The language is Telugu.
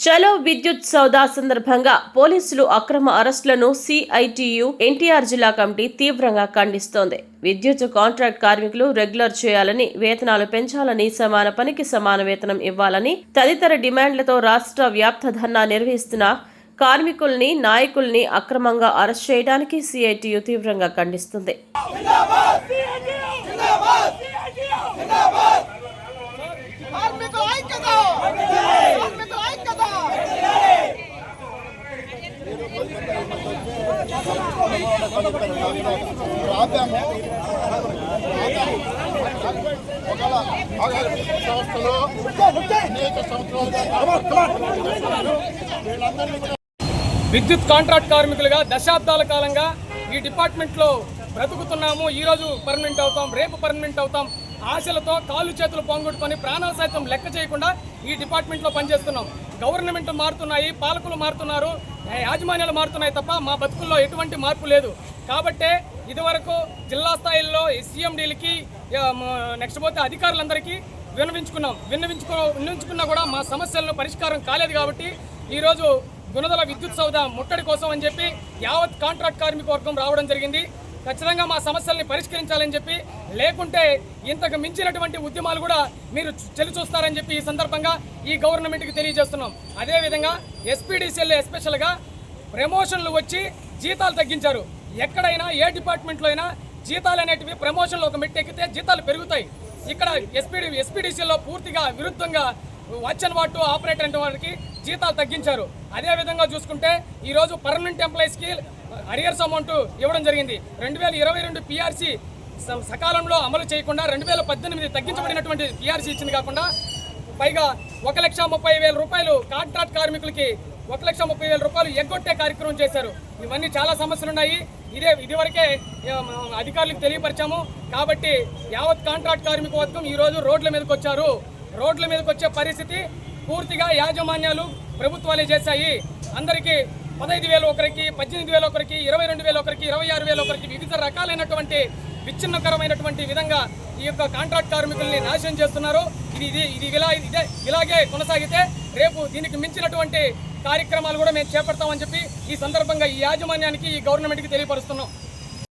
చలో విద్యుత్ సౌదా సందర్భంగా పోలీసులు అక్రమ అరెస్టులను సిఐటియు ఎన్టీఆర్ జిల్లా కమిటీ తీవ్రంగా ఖండిస్తోంది. విద్యుత్ కాంట్రాక్ట్ కార్మికులు రెగ్యులర్ చేయాలని వేతనాలు పెంచాలని సమాన పనికి సమాన వేతనం ఇవ్వాలని తదితర డిమాండ్లతో రాష్ట్ర వ్యాప్త ధర్నా నిర్వహిస్తున్న కార్మికుల్ని నాయకుల్ని అక్రమంగా అరెస్ట్ చేయడానికి సిఐటియు తీవ్రంగా ఖండిస్తుంది కార్మికుల ఐక్యత కార్మికుల ఐక్యత అనేక సంవత్సరాలుగా విద్యుత్ కాంట్రాక్ట్ కార్మికులుగా దశాబ్దాల కాలంగా ఈ డిపార్ట్మెంట్లో బ్రతుకుతున్నాము. ఈ రోజు పర్మనెంట్ అవుతాం రేపు పర్మనెంట్ అవుతాం. ఆశలతో కాళ్ళు చేతులు పొంగొట్టుకొని ప్రాణాలు సైతం లెక్క చేయకుండా ఈ డిపార్ట్మెంట్లో పనిచేస్తున్నాం. గవర్నమెంట్ మారుతున్నాయి పాలకులు మారుతున్నారు. యాజమాన్యాలు మారుతున్నాయి తప్ప మా బతుకుల్లో ఎటువంటి మార్పు లేదు. కాబట్టే ఇదివరకు జిల్లా స్థాయిల్లో సీఎండీలకి నెక్స్ట్ పోతే అధికారులందరికీ విన్నవించుకున్నాం. విన్నవించుకో విన్నవించుకున్నా కూడా మా సమస్యలను పరిష్కారం కాలేదు కాబట్టి ఈరోజు గుణదల విద్యుత్ సౌద ముట్టడి కోసం అని చెప్పి యావత్ కాంట్రాక్ట్ కార్మిక వర్గం రావడం జరిగింది. ఖచ్చితంగా మా సమస్యల్ని పరిష్కరించాలని చెప్పి లేకుంటే ఇంతకు మించినటువంటి ఉద్యమాలు కూడా మీరు చెలి చూస్తారని చెప్పి ఈ సందర్భంగా ఈ గవర్నమెంట్కి తెలియజేస్తున్నాం. అదేవిధంగా ఎస్పీడీసీఎల్ ఎస్పెషల్గా ప్రమోషన్లు వచ్చి జీతాలు తగ్గించారు. ఎక్కడైనా ఏ డిపార్ట్మెంట్లో అయినా జీతాలు అనేటివి ప్రమోషన్లు ఒక మెట్టు ఎక్కితే జీతాలు పెరుగుతాయి. ఇక్కడ ఎస్పీడీ ఎస్పీడీసీలో పూర్తిగా విరుద్ధంగా వాచ్ అండ్ వాటు ఆపరేటర్ అంటే వారికి జీతాలు తగ్గించారు. అదేవిధంగా చూసుకుంటే ఈరోజు పర్మనెంట్ ఎంప్లాయీస్కి అరియర్స్ అమౌంట్ ఇవ్వడం జరిగింది. రెండు వేల ఇరవై రెండు పిఆర్సీ సకాలంలో అమలు చేయకుండా రెండు వేల పద్దెనిమిది తగ్గించబడినటువంటి పిఆర్సీ ఇచ్చింది కాకుండా పైగా ఒక లక్ష ముప్పై వేల రూపాయలు కాంట్రాక్ట్ కార్మికులకి ఒక లక్ష ముప్పై వేల రూపాయలు ఎగ్గొట్టే కార్యక్రమం చేశారు. ఇవన్నీ చాలా సమస్యలు ఉన్నాయి. ఇదే ఇదివరకే అధికారులకు తెలియపరిచాము. కాబట్టి యావత్ కాంట్రాక్ట్ కార్మిక వర్గం ఈరోజు రోడ్ల మీదకి వచ్చారు. రోడ్ల మీదకి వచ్చే పరిస్థితి పూర్తిగా యాజమాన్యాలు ప్రభుత్వాలే చేశాయి. అందరికీ పదహైదు వేలు ఒకరికి పద్దెనిమిది వేల ఒకరికి ఇరవై రెండు వేల ఒకరికి ఇరవై ఆరు వేల ఒకరికి వివిధ రకాలైనటువంటి విచ్ఛిన్నకరమైనటువంటి విధంగా ఈ యొక్క కాంట్రాక్ట్ కార్మికుల్ని నాశనం చేస్తున్నారు. ఇది ఇది ఇది ఇలా ఇదే ఇలాగే కొనసాగితే రేపు దీనికి మించినటువంటి కార్యక్రమాలు కూడా మేము చేపడతామని చెప్పి ఈ సందర్భంగా ఈ యాజమాన్యానికి ఈ గవర్నమెంట్కి తెలియపరుస్తున్నాం.